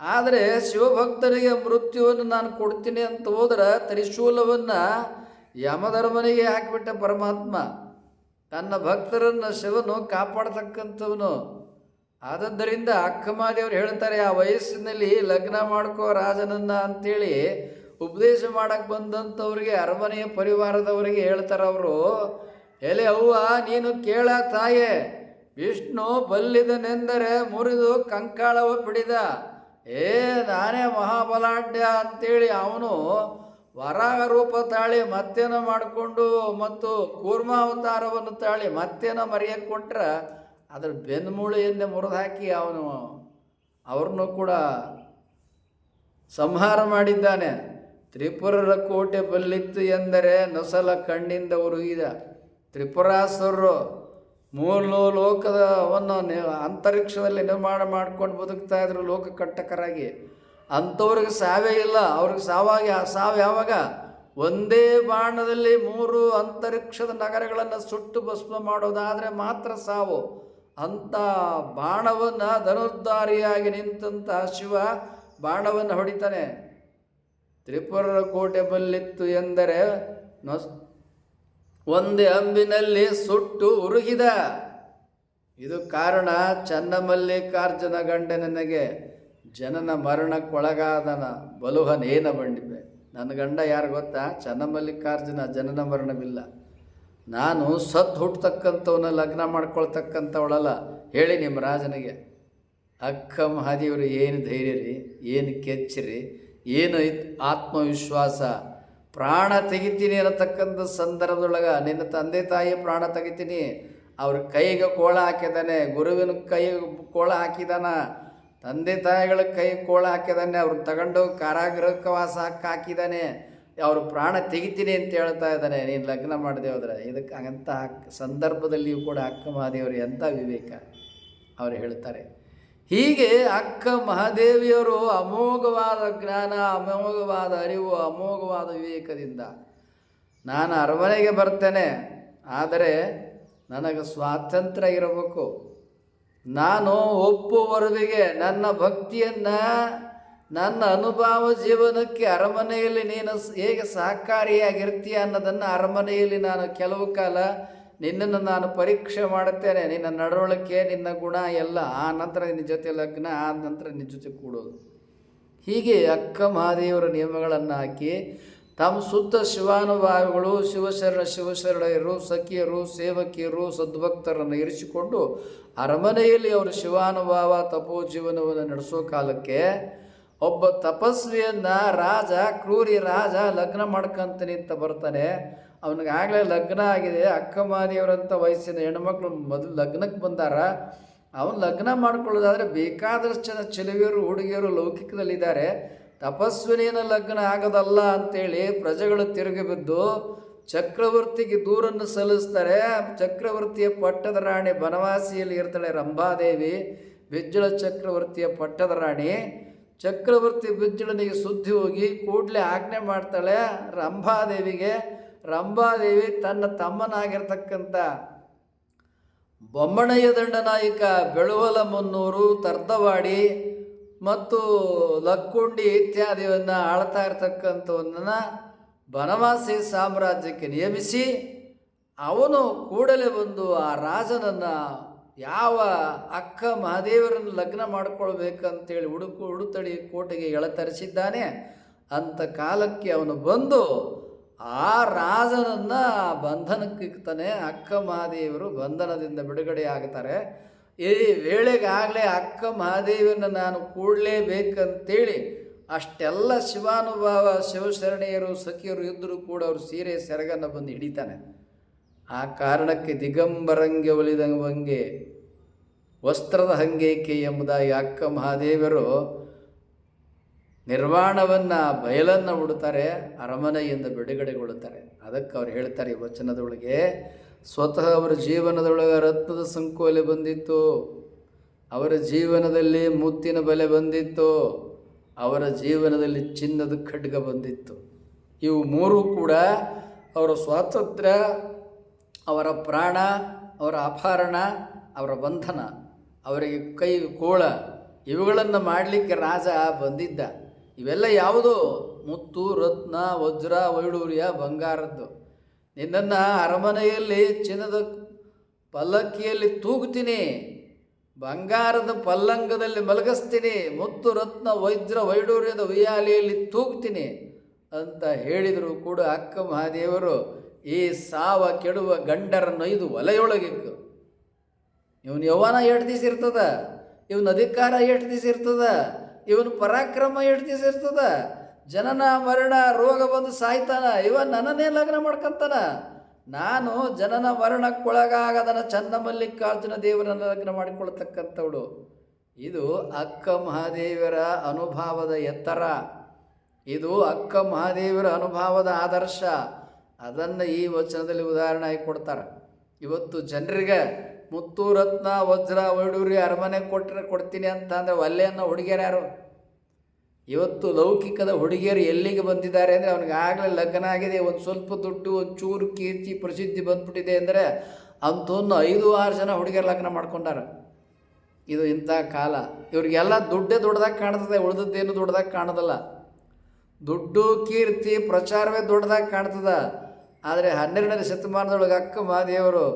Speaker 1: ಆದರೆ ಶಿವಭಕ್ತರಿಗೆ ಮೃತ್ಯುವನ್ನು ನಾನು ಕೊಡ್ತೀನಿ ಅಂತ ಹೋದ್ರೆ ತ್ರಿಶೂಲವನ್ನು ಯಮಧರ್ಮನಿಗೆ ಹಾಕಿಬಿಟ್ಟ ಪರಮಾತ್ಮ, ತನ್ನ ಭಕ್ತರನ್ನು ಶಿವನು ಕಾಪಾಡತಕ್ಕಂಥವನು. ಆದದ್ದರಿಂದ ಅಕ್ಕಮಾದೇವ್ರು ಹೇಳ್ತಾರೆ, ಆ ವಯಸ್ಸಿನಲ್ಲಿ ಲಗ್ನ ಮಾಡ್ಕೋ ರಾಜನನ್ನ ಅಂತೇಳಿ ಉಪದೇಶ ಮಾಡಕ್ಕೆ ಬಂದಂಥವ್ರಿಗೆ, ಅರಮನೆಯ ಪರಿವಾರದವರಿಗೆ ಹೇಳ್ತಾರೆ ಅವರು. ಎಲೆ ಅವ್ವ, ನೀನು ಕೇಳ ತಾಯೇ, ವಿಷ್ಣು ಬಲ್ಲಿದನೆಂದರೆ ಮುರಿದು ಕಂಕಾಳವ ಪಿಡಿದ ಏ, ನಾನೇ ಮಹಾಬಲಾಢ್ಯ ಅಂತೇಳಿ ಅವನು ವರಾಹ ರೂಪ ತಾಳಿ ಮತ್ತೇನ ಮಾಡಿಕೊಂಡು ಮತ್ತು ಕೂರ್ಮಾವತಾರವನ್ನು ತಾಳಿ ಮತ್ತೇನ ಮರೆಯಕ್ಕೆ ಕೊಟ್ರೆ ಅದ್ರ ಬೆನ್ಮೂಳೆಯನ್ನೇ ಮುರಿದು ಹಾಕಿ ಅವನು ಅವ್ರನ್ನೂ ಕೂಡ ಸಂಹಾರ ಮಾಡಿದ್ದಾನೆ. ತ್ರಿಪುರರ ಕೋಟೆ ಬಲ್ಲಿತ್ತು ಎಂದರೆ ನೊಸಲ ಕಣ್ಣಿಂದ ಉರುಗಿದ. ತ್ರಿಪುರಾಸುರರು ಮೂರು ಲೋಕದವನ್ನು ಅಂತರಿಕ್ಷದಲ್ಲಿ ನಿರ್ಮಾಣ ಮಾಡ್ಕೊಂಡು ಬದುಕ್ತಾ ಇದ್ರು ಲೋಕ ಕಟ್ಟಕರಾಗಿ ಅಂಥವ್ರಿಗೆ ಸಾವೇ ಇಲ್ಲ. ಅವ್ರಿಗೆ ಸಾವಾಗಿ ಆ ಸಾವು ಯಾವಾಗ? ಒಂದೇ ಬಾಣದಲ್ಲಿ ಮೂರು ಅಂತರಿಕ್ಷದ ನಗರಗಳನ್ನು ಸುಟ್ಟು ಭಸ್ಮ ಮಾಡೋದಾದರೆ ಮಾತ್ರ ಸಾವು. ಅಂಥ ಬಾಣವನ್ನು ಧನುರ್ಧಾರಿಯಾಗಿ ನಿಂತಂಥ ಶಿವ ಬಾಣವನ್ನು ಹೊಡಿತಾನೆ. ತ್ರಿಪುರ ಕೋಟೆ ಬಲ್ಲಿತ್ತು ಎಂದರೆ ಒಂದೇ ಅಂಬಿನಲ್ಲಿ ಸುಟ್ಟು ಉರುಗಿದ ಇದು ಕಾರಣ ಚನ್ನಮಲ್ಲಿಕಾರ್ಜುನ ಗಂಡ ನನಗೆ. ಜನನ ಮರಣಕ್ಕೊಳಗಾದನ ಬಲುಹನೇನ ಬಂಡಿದೆ? ನನ್ನ ಗಂಡ ಯಾರು ಗೊತ್ತಾ? ಚನ್ನಮಲ್ಲಿಕಾರ್ಜುನ ಜನನ ಮರಣವಿಲ್ಲ. ನಾನು ಸತ್ತು ಹುಟ್ಟತಕ್ಕಂಥವನ್ನ ಲಗ್ನ ಮಾಡ್ಕೊಳ್ತಕ್ಕಂಥವಳಲ್ಲ. ಹೇಳಿ ನಿಮ್ಮ ರಾಜನಿಗೆ. ಅಕ್ಕ ಮಹಾದೇವರು, ಏನು ಧೈರ್ಯ ರೀ ಏನು ಕೆಚ್ಚಿರಿ? ಏನು ಆತ್ಮವಿಶ್ವಾಸ? ಪ್ರಾಣ ತೆಗಿತೀನಿ ಅನ್ನತಕ್ಕಂಥ ಸಂದರ್ಭದೊಳಗೆ ನಿನ್ನ ತಂದೆ ತಾಯಿ ಪ್ರಾಣ ತೆಗಿತೀನಿ. ಅವ್ರ ಕೈಗೆ ಕೋಳ ಹಾಕಿದಾನೆ ಗುರುವಿನ ಕೈಗೆ ಕೋಳ ಹಾಕಿದಾನ ತಂದೆ ತಾಯಿಗಳ ಕೈ ಕೋಳ ಹಾಕಿದಾನೆ ಅವ್ರನ್ನ ತಗೊಂಡು ಕಾರಾಗೃಹಕ್ಕೆ ವಾಸ ಹಾಕಿದಾನೆ ಅವರು ಪ್ರಾಣ ತೆಗಿತೀನಿ ಅಂತ ಹೇಳ್ತಾ ಇದ್ದಾನೆ, ನೀನು ಲಗ್ನ ಮಾಡದೆ ಹೋದ್ರೆ. ಇದಕ್ಕೆ ಅಂಥ ಸಂದರ್ಭದಲ್ಲಿಯೂ ಕೂಡ ಅಕ್ಕ ಮಹಾದೇವರು ಎಂಥ ವಿವೇಕ ಅವರು ಹೇಳ್ತಾರೆ. ಹೀಗೆ ಅಕ್ಕ ಮಹಾದೇವಿಯವರು ಅಮೋಘವಾದ ಜ್ಞಾನ, ಅಮೋಘವಾದ ಅರಿವು, ಅಮೋಘವಾದ ವಿವೇಕದಿಂದ ನಾನು ಅರಮನೆಗೆ ಬರ್ತೇನೆ, ಆದರೆ ನನಗೆ ಸ್ವಾತಂತ್ರ್ಯ ಇರಬೇಕು. ನಾನು ಒಪ್ಪುವರೆಗೆ ನನ್ನ ಭಕ್ತಿಯನ್ನು, ನನ್ನ ಅನುಭವ ಜೀವನಕ್ಕೆ ಅರಮನೆಯಲ್ಲಿ ನೀನು ಹೇಗೆ ಸಹಕಾರಿಯಾಗಿರ್ತೀಯ ಅನ್ನೋದನ್ನು ಅರಮನೆಯಲ್ಲಿ ನಾನು ಕೆಲವು ಕಾಲ ನಿನ್ನನ್ನು ನಾನು ಪರೀಕ್ಷೆ ಮಾಡುತ್ತೇನೆ. ನಿನ್ನ ನಡವಳಿಕೆ, ನಿನ್ನ ಗುಣ ಎಲ್ಲ ಆ ನಂತರ ನಿನ್ನ ಜೊತೆ ಲಗ್ನ, ಆ ನಂತರ ನಿನ್ನ ಜೊತೆ ಕೂಡೋದು. ಹೀಗೆ ಅಕ್ಕ ಮಹಾದೇವರ ನಿಯಮಗಳನ್ನು ಹಾಕಿ ತಮ್ಮ ಸುತ್ತ ಶಿವಾನುಭಾವಿಗಳು, ಶಿವಶರಣ ಶಿವಶರಣೆಯರು ಸಖಿಯರು, ಸೇವಕಿಯರು, ಸದ್ಭಕ್ತರನ್ನು ಇರಿಸಿಕೊಂಡು ಅರಮನೆಯಲ್ಲಿ ಅವರು ಶಿವಾನುಭಾವ ತಪೋ ಜೀವನವನ್ನು ನಡೆಸೋ ಕಾಲಕ್ಕೆ ಒಬ್ಬ ತಪಸ್ವಿಯನ್ನ ರಾಜ, ಕ್ರೂರಿ ರಾಜ ಲಗ್ನ ಮಾಡ್ಕೊಂತೀನಿ ಅಂತ ಬರ್ತಾನೆ. ಅವನಿಗೆ ಆಗಲೇ ಲಗ್ನ ಆಗಿದೆ. ಅಕ್ಕ ಮಾದಿಯವರಂಥ ವಯಸ್ಸಿನ ಹೆಣ್ಮಕ್ಳು ಮೊದಲು ಲಗ್ನಕ್ಕೆ ಬಂದಾರ. ಅವನು ಲಗ್ನ ಮಾಡ್ಕೊಳ್ಳೋದಾದರೆ ಬೇಕಾದಷ್ಟು ಜನ ಚೆಲುವಿಯರು, ಹುಡುಗಿಯರು ಲೌಕಿಕದಲ್ಲಿದ್ದಾರೆ. ತಪಸ್ವಿನಿಯನ ಲಗ್ನ ಆಗೋದಲ್ಲ ಅಂತೇಳಿ ಪ್ರಜೆಗಳು ತಿರುಗಿ ಬಿದ್ದು ಚಕ್ರವರ್ತಿಗೆ ದೂರನ್ನು ಸಲ್ಲಿಸ್ತಾರೆ. ಚಕ್ರವರ್ತಿಯ ಪಟ್ಟದ ರಾಣಿ ಬನವಾಸಿಯಲ್ಲಿ ಇರ್ತಾಳೆ ರಂಭಾದೇವಿ ಬಿಜ್ಜಳ ಚಕ್ರವರ್ತಿಯ ಪಟ್ಟದ ರಾಣಿ. ಚಕ್ರವರ್ತಿ ಬಿಜ್ಜಳನಿಗೆ ಸುದ್ದಿ ಹೋಗಿ ಕೂಡಲೇ ಆಜ್ಞೆ ಮಾಡ್ತಾಳೆ ರಂಭಾದೇವಿಗೆ, ರಂಭಾದೇವಿ ತನ್ನ ತಮ್ಮನಾಗಿರ್ತಕ್ಕಂಥ ಬೊಮ್ಮಣಯ್ಯ ದಂಡನಾಯಕ ಬೆಳುವಲ ಮುನ್ನೂರು, ತರ್ದವಾಡಿ ಮತ್ತು ಲಕ್ಕುಂಡಿ ಇತ್ಯಾದಿಯನ್ನು ಆಳ್ತಾ ಇರತಕ್ಕಂಥವನ್ನ ಬನವಾಸಿ ಸಾಮ್ರಾಜ್ಯಕ್ಕೆ ನಿಯಮಿಸಿ ಅವನು ಕೂಡಲೇ ಬಂದು ಆ ರಾಜನನ್ನು ಯಾವ ಅಕ್ಕ ಮಹಾದೇವರನ್ನು ಲಗ್ನ ಮಾಡಿಕೊಳ್ಬೇಕಂತೇಳಿ ಹುಡುಕು ಹುಡುತಡಿ ಕೋಟೆಗೆ ಎಳತರಿಸಿದ್ದಾನೆ ಅಂಥ ಕಾಲಕ್ಕೆ ಅವನು ಬಂದು ಆ ರಾಜನನ್ನು ಬಂಧನಕ್ಕಿಕ್ತಾನೆ ಅಕ್ಕ ಮಹಾದೇವರು ಬಂಧನದಿಂದ ಬಿಡುಗಡೆ ಆಗ್ತಾರೆ ಈ ವೇಳೆಗಾಗಲೇ ಅಕ್ಕ ಮಹಾದೇವಿಯನ್ನು ನಾನು ಕೂಡಲೇಬೇಕಂತೇಳಿ ಅಷ್ಟೆಲ್ಲ ಶಿವಾನುಭಾವ ಶಿವಶರಣೆಯರು, ಸಖಿಯರು ಇದ್ದರೂ ಕೂಡ ಅವರು ಸೀರೆ ಸೆರಗನ್ನು ಬಂದು ಹಿಡಿತಾನೆ. ಆ ಕಾರಣಕ್ಕೆ ದಿಗಂಬರಂಗೆ ಒಲಿದಂಗೆ, ವಸ್ತ್ರದ ಹಂಗೇಕೆ ಎಂಬುದಾಗಿ ಅಕ್ಕ ಮಹಾದೇವರು ನಿರ್ವಾಣವನ್ನು, ಬಯಲನ್ನು ಉಡ್ತಾರೆ ಅರಮನೆಯಿಂದ ಬಿಡುಗಡೆಗೊಳ್ಳುತ್ತಾರೆ. ಅದಕ್ಕೆ ಅವ್ರು ಹೇಳ್ತಾರೆ ಈ ವಚನದೊಳಗೆ ಸ್ವತಃ ಅವರ ಜೀವನದೊಳಗೆ ರತ್ನದ ಸಂಕೋಲೆ ಬಂದಿತ್ತು. ಅವರ ಜೀವನದಲ್ಲಿ ಮುತ್ತಿನ ಬಲೆ ಬಂದಿತ್ತು. ಅವರ ಜೀವನದಲ್ಲಿ ಚಿನ್ನದ ಖಡ್ಗ ಬಂದಿತ್ತು. ಇವು ಮೂರೂ ಕೂಡ ಅವರ ಸ್ವಾತಂತ್ರ್ಯ, ಅವರ ಪ್ರಾಣ, ಅವರ ಅಪಹರಣ, ಅವರ ಬಂಧನ, ಅವರಿಗೆ ಕೈ, ಕೋಳ ಇವುಗಳನ್ನು ಮಾಡಲಿಕ್ಕೆ ರಾಜ ಬಂದಿದ್ದ. ಇವೆಲ್ಲ ಯಾವುದು? ಮುತ್ತು, ರತ್ನ, ವಜ್ರ, ವೈಡೂರ್ಯ, ಬಂಗಾರದ್ದು. ನಿನ್ನನ್ನು ಅರಮನೆಯಲ್ಲಿ ಚಿನ್ನದ ಪಲ್ಲಕ್ಕಿಯಲ್ಲಿ ತೂಗುತ್ತೀನಿ, ಬಂಗಾರದ ಪಲ್ಲಂಗದಲ್ಲಿ ಮಲಗಿಸ್ತೀನಿ, ಮುತ್ತು ರತ್ನ ವಜ್ರ ವೈಡೂರ್ಯದ ಉಯ್ಯಾಲೆಯಲ್ಲಿ ತೂಗ್ತೀನಿ ಅಂತ ಹೇಳಿದರು ಕೂಡ ಅಕ್ಕ ಮಹಾದೇವರು ಈ ಸಾವ ಕೆಡುವ ಗಂಡರ ನೈದು ಒಲೆಯೊಳಗಿಕ್ಕು ಇವನು ಯೌವನ ಎಷ್ಟು ದಿವಸ ಇರ್ತದ, ಇವನ ಅಧಿಕಾರ ಎಷ್ಟು ದಿವಸ ಇರ್ತದ, ಇವನ ಪರಾಕ್ರಮ ಎಷ್ಟು ದಿವಸ ಇರ್ತದ ಜನನ ಮರಣ ರೋಗ ಬಂದು ಸಾಯ್ತಾನ? ಇವ ನನ್ನನ್ನೇ ಲಗ್ನ ಮಾಡ್ಕೊಂತಾನ? ನಾನು ಜನನ ಮರಣಕ್ಕೊಳಗಾಗದನ ಚಂದ ಮಲ್ಲಿಕಾರ್ಜುನ ದೇವರನ್ನ ಲಗ್ನ ಮಾಡಿಕೊಳ್ತಕ್ಕಂಥವಳು. ಇದು ಅಕ್ಕ ಮಹಾದೇವರ ಅನುಭಾವದ ಎತ್ತರ. ಇದು ಅಕ್ಕ ಮಹಾದೇವರ ಅನುಭಾವದ ಆದರ್ಶ. ಅದನ್ನು ಈ ವಚನದಲ್ಲಿ ಉದಾಹರಣೆ ಆಗಿ ಕೊಡ್ತಾರೆ. ಇವತ್ತು ಜನರಿಗೆ ಮುತ್ತು ರತ್ನ ವಜ್ರ ವೈಡೂರಿ ಅರಮನೆ ಕೊಟ್ಟರೆ ಕೊಡ್ತೀನಿ ಅಂತ ಅಂದರೆ ಒಲ್ಲೆಯನ್ನು ಹುಡುಗಿಯರು ಯಾರು? ಇವತ್ತು ಲೌಕಿಕದ ಹುಡುಗಿಯರು ಎಲ್ಲಿಗೆ ಬಂದಿದ್ದಾರೆ ಅಂದರೆ ಅವನಿಗೆ ಆಗಲೇ ಲಗ್ನ ಆಗಿದೆ, ಒಂದು ಸ್ವಲ್ಪ ದುಡ್ಡು, ಒಂದು ಚೂರು ಕೀರ್ತಿ, ಪ್ರಸಿದ್ಧಿ ಬಂದ್ಬಿಟ್ಟಿದೆ ಅಂದರೆ ಅಂಥೊಂದು ಐದು, ಆರು ಜನ ಹುಡುಗಿಯರು ಲಗ್ನ ಮಾಡ್ಕೊಂಡಾರ. ಇದು ಇಂಥ ಕಾಲ. ಇವ್ರಿಗೆಲ್ಲ ದುಡ್ಡೇ ದೊಡ್ಡದಾಗಿ ಕಾಣ್ತದೆ, ಉಳಿದದ್ದೇನು ದೊಡ್ಡದಾಗಿ ಕಾಣೋದಲ್ಲ. ದುಡ್ಡು, ಕೀರ್ತಿ, ಪ್ರಚಾರವೇ ದೊಡ್ಡದಾಗಿ ಕಾಣ್ತದೆ. ಆದರೆ ಹನ್ನೆರಡನೇ ಶತಮಾನದೊಳಗೆ ಅಕ್ಕ ಮಹಾದೇವರು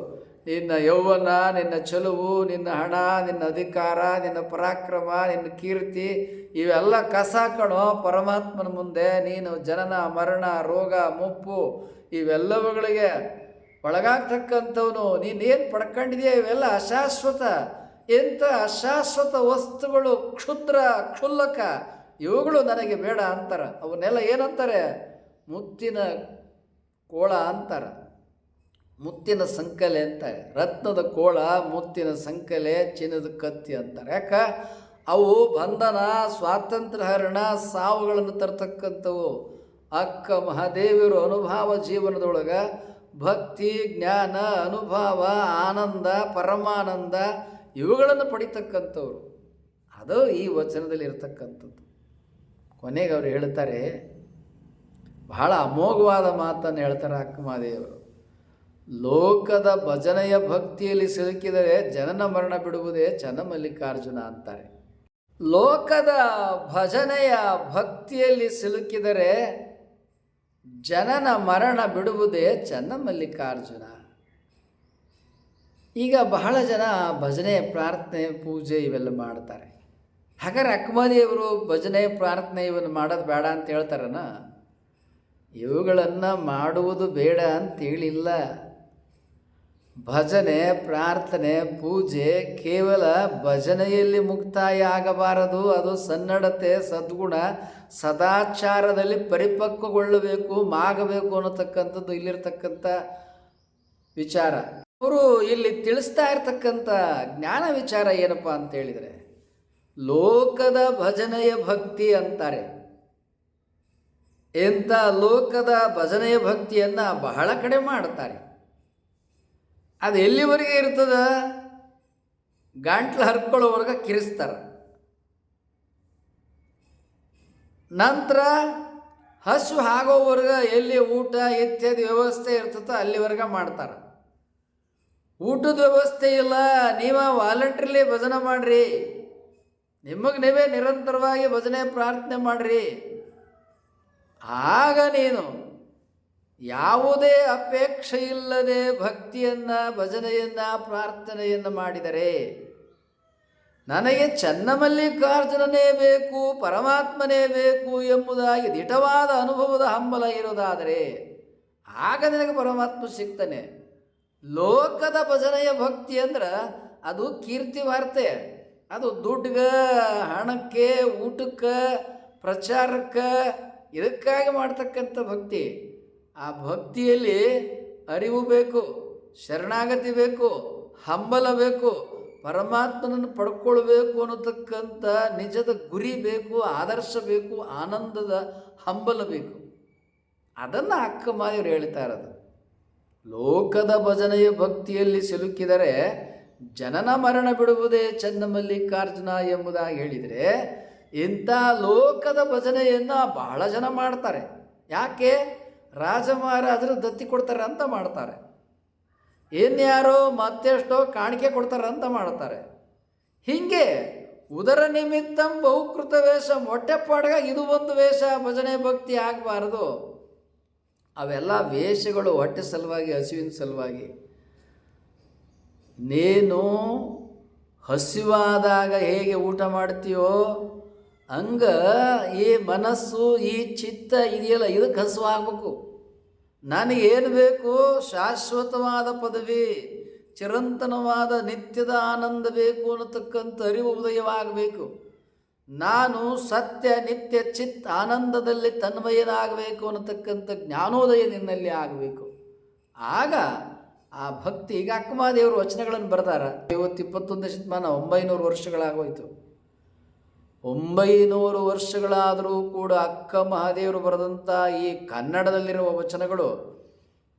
Speaker 1: ನಿನ್ನ ಯೌವನ, ನಿನ್ನ ಚಲುವು, ನಿನ್ನ ಹಣ, ನಿನ್ನ ಅಧಿಕಾರ, ನಿನ್ನ ಪರಾಕ್ರಮ, ನಿನ್ನ ಕೀರ್ತಿ, ಇವೆಲ್ಲ ಕಸ ಕಣೋ ಪರಮಾತ್ಮನ ಮುಂದೆ. ನೀನು ಜನನ, ಮರಣ, ರೋಗ, ಮುಪ್ಪು, ಇವೆಲ್ಲವುಗಳಿಗೆ ಒಳಗಾಗ್ತಕ್ಕಂಥವನು. ನೀನೇನು ಪಡ್ಕೊಂಡಿದೆಯಾ? ಇವೆಲ್ಲ ಅಶಾಶ್ವತ. ಎಂಥ ಅಶಾಶ್ವತ ವಸ್ತುಗಳು? ಕ್ಷುದ್ರ, ಕ್ಷುಲ್ಲಕ. ಇವುಗಳು ನನಗೆ ಬೇಡ ಅಂತಾರೆ. ಅವನ್ನೆಲ್ಲ ಏನಂತಾರೆ? ಮುತ್ತಿನ ಕೋಳ ಅಂತಾರೆ. ಮುತ್ತಿನ ಸಂಕಲೆ ಅಂತಾರೆ. ರತ್ನದ ಕೋಳ ಮುತ್ತಿನ ಸಂಕಲೆ, ಚಿನ್ನದ ಕತ್ತಿ ಅಂತಾರೆ. ಯಾಕ? ಅವು ಬಂಧನ ಸ್ವಾತಂತ್ರ್ಯ ಹರಣ ಸಾವುಗಳನ್ನು ತರ್ತಕ್ಕಂಥವು. ಅಕ್ಕ ಮಹಾದೇವಿಯರು ಅನುಭವ ಜೀವನದೊಳಗೆ ಭಕ್ತಿ, ಜ್ಞಾನ, ಅನುಭವ, ಆನಂದ, ಪರಮಾನಂದ ಇವುಗಳನ್ನು ಪಡಿತಕ್ಕಂಥವ್ರು. ಅದು ಈ ವಚನದಲ್ಲಿ ಇರತಕ್ಕಂಥದ್ದು. ಕೊನೆಗೆ ಅವರು ಹೇಳ್ತಾರೆ, ಬಹಳ ಅಮೋಘವಾದ ಮಾತನ್ನು ಹೇಳ್ತಾರೆ ಅಕ್ಕಮಹಾದೇವರು ಲೋಕದ ಭಜನೆಯ ಭಕ್ತಿಯಲ್ಲಿ ಸಿಲುಕಿದರೆ ಜನನ ಮರಣ ಬಿಡುವುದೇ ಚನ್ನಮಲ್ಲಿಕಾರ್ಜುನ ಅಂತಾರೆ. ಲೋಕದ ಭಜನೆಯ ಭಕ್ತಿಯಲ್ಲಿ ಸಿಲುಕಿದರೆ ಜನನ ಮರಣ ಬಿಡುವುದೇ ಚನ್ನಮಲ್ಲಿಕಾರ್ಜುನ. ಈಗ ಬಹಳ ಜನ ಭಜನೆ, ಪ್ರಾರ್ಥನೆ, ಪೂಜೆ ಇವೆಲ್ಲ ಮಾಡ್ತಾರೆ. ಹಾಗಾದ್ರೆ ಅಕ್ಕಮದೇವರು ಭಜನೆ, ಪ್ರಾರ್ಥನೆ ಇವನ್ನು ಮಾಡೋದು ಬೇಡ ಅಂತ ಹೇಳ್ತಾರನ? ಇವುಗಳನ್ನು ಮಾಡುವುದು ಬೇಡ ಅಂತೇಳಿಲ್ಲ ಭಜನೆ, ಪ್ರಾರ್ಥನೆ, ಪೂಜೆ ಕೇವಲ ಭಜನೆಯಲ್ಲಿ ಮುಕ್ತಾಯ ಆಗಬಾರದು. ಅದು ಸನ್ನಡತೆ, ಸದ್ಗುಣ ಸದಾಚಾರದಲ್ಲಿ ಪರಿಪಕ್ವಗೊಳ್ಳಬೇಕು, ಮಾಗಬೇಕು ಅನ್ನತಕ್ಕಂಥದ್ದು ಇಲ್ಲಿರ್ತಕ್ಕಂಥ ವಿಚಾರ. ಅವರು ಇಲ್ಲಿ ತಿಳಿಸ್ತಾ ಇರತಕ್ಕಂಥ ಜ್ಞಾನ ವಿಚಾರ ಏನಪ್ಪ ಅಂತ ಹೇಳಿದರೆ, ಲೋಕದ ಭಜನೆಯ ಭಕ್ತಿ ಅಂತಾರೆ. ಎಂಥ ಲೋಕದ ಭಜನೆಯ ಭಕ್ತಿಯನ್ನು ಬಹಳ ಕಡೆ ಮಾಡ್ತಾರೆ. ಅದು ಎಲ್ಲಿವರೆಗೆ ಇರ್ತದ? ಗಂಟ್ಲು ಹರ್ಕೊಳ್ಳೋವರೆಗೆ ಕಿರಿಸ್ತಾರೆ. ನಂತರ ಹಸು ಆಗೋವರೆಗೆ ಎಲ್ಲಿ ಊಟ ಇತ್ಯಾದಿ ವ್ಯವಸ್ಥೆ ಇರ್ತದೋ ಅಲ್ಲಿವರೆಗೆ ಮಾಡ್ತಾರೆ. ಊಟದ ವ್ಯವಸ್ಥೆ ಇಲ್ಲ, ನೀವ ವಾಲಂಟ್ರಿಲಿ ಭಜನೆ ಮಾಡ್ರಿ. ನಿಮಗೆ ನೀವೇ ನಿರಂತರವಾಗಿ ಭಜನೆ ಪ್ರಾರ್ಥನೆ ಮಾಡ್ರಿ. ಆಗ ನೀನು ಯಾವುದೇ ಅಪೇಕ್ಷೆ ಇಲ್ಲದೆ ಭಕ್ತಿಯನ್ನು, ಭಜನೆಯನ್ನು, ಪ್ರಾರ್ಥನೆಯನ್ನು ಮಾಡಿದರೆ ನನಗೆ ಚನ್ನಮಲ್ಲಿಕಾರ್ಜುನನೇ ಬೇಕು, ಪರಮಾತ್ಮನೇ ಬೇಕು ಎಂಬುದಾಗಿ ದಿಟವಾದ ಅನುಭವದ ಹಂಬಲ ಇರೋದಾದರೆ ಆಗ ನಿನಗೆ ಪರಮಾತ್ಮ ಸಿಗ್ತಾನೆ. ಲೋಕದ ಭಜನೆಯ ಭಕ್ತಿ ಅಂದ್ರೆ ಅದು ಕೀರ್ತಿ ವಾರ್ತೆ, ಅದು ದುಡ್ಡುಗೆ ಹಣಕ್ಕೆ, ಊಟಕ್ಕೆ, ಪ್ರಚಾರಕ್ಕೆ, ಇದಕ್ಕಾಗಿ ಮಾಡ್ತಕ್ಕಂಥ ಭಕ್ತಿ. ಆ ಭಕ್ತಿಯಲ್ಲಿ ಅರಿವು ಬೇಕು, ಶರಣಾಗತಿ ಬೇಕು, ಹಂಬಲ ಬೇಕು, ಪರಮಾತ್ಮನನ್ನು ಪಡ್ಕೊಳ್ಬೇಕು ಅನ್ನತಕ್ಕಂಥ ನಿಜದ ಗುರಿ ಬೇಕು, ಆದರ್ಶ ಬೇಕು, ಆನಂದದ ಹಂಬಲ ಬೇಕು. ಅದನ್ನು ಅಕ್ಕ ಮಾದೇವರು ಹೇಳ್ತಾ ಇರೋದು. ಲೋಕದ ಭಜನೆಯ ಭಕ್ತಿಯಲ್ಲಿ ಸಿಲುಕಿದರೆ ಜನನ ಮರಣ ಬಿಡುವುದೇ ಚನ್ನಮಲ್ಲಿಕಾರ್ಜುನ ಎಂಬುದಾಗಿ ಹೇಳಿದರೆ ಇಂಥ ಲೋಕದ ಭಜನೆಯನ್ನು ಬಹಳ ಜನ ಮಾಡ್ತಾರೆ. ಯಾಕೆ? ರಾಜ ಮಹಾರಾಜರು ದತ್ತಿ ಕೊಡ್ತಾರೆ ಅಂತ ಮಾಡ್ತಾರೆ. ಇನ್ಯಾರೋ ಮತ್ತೆಷ್ಟೋ ಕಾಣಿಕೆ ಕೊಡ್ತಾರೆ ಅಂತ ಮಾಡ್ತಾರೆ. ಹೀಗೆ ಉದರ ನಿಮಿತ್ತಂ ಬಹುಕೃತ ವೇಷ ಮೊಟ್ಟೆಪ್ಪಾಡಗ ಇದು ಒಂದು ವೇಷ, ಭಜನೆ ಭಕ್ತಿ ಆಗಬಾರದು. ಅವೆಲ್ಲ ವೇಷಗಳು ಹೊಟ್ಟೆ ಸಲುವಾಗಿ, ಹಸಿವಿನ ಸಲುವಾಗಿ. ನೀನು ಹಸಿವಾದಾಗ ಹೇಗೆ ಊಟ ಮಾಡ್ತೀಯೋ, ಹಂಗ ಈ ಮನಸ್ಸು, ಈ ಚಿತ್ತ ಇದೆಯಲ್ಲ ಇದಕ್ಕೆ ಹಸುವಾಗಬೇಕು. ನನಗೇನು ಬೇಕು? ಶಾಶ್ವತವಾದ ಪದವಿ, ಚಿರಂತನವಾದ ನಿತ್ಯದ ಆನಂದ ಬೇಕು ಅನ್ನತಕ್ಕಂಥ ಅರಿವು ಉದಯವಾಗಬೇಕು. ನಾನು ಸತ್ಯ, ನಿತ್ಯ, ಚಿತ್ ಆನಂದದಲ್ಲಿ ತನ್ಮಯನಾಗಬೇಕು ಅನ್ನತಕ್ಕಂಥ ಜ್ಞಾನೋದಯ ನಿನ್ನಲ್ಲಿ ಆಗಬೇಕು. ಆಗ ಆ ಭಕ್ತಿ, ಈಗ ಅಕ್ಕಮಾದೇವರು ವಚನಗಳನ್ನು ಬರೆದಾರ. ಇವತ್ತು ಇಪ್ಪತ್ತೊಂದನೇ ಶತಮಾನ ಒಂಬೈನೂರು ವರ್ಷಗಳಾಗೋಯ್ತು. ಒಂಬೈನೂರು ವರ್ಷಗಳಾದರೂ ಕೂಡ ಅಕ್ಕ ಮಹಾದೇವರು ಬರೆದಂಥ ಈ ಕನ್ನಡದಲ್ಲಿರುವ ವಚನಗಳು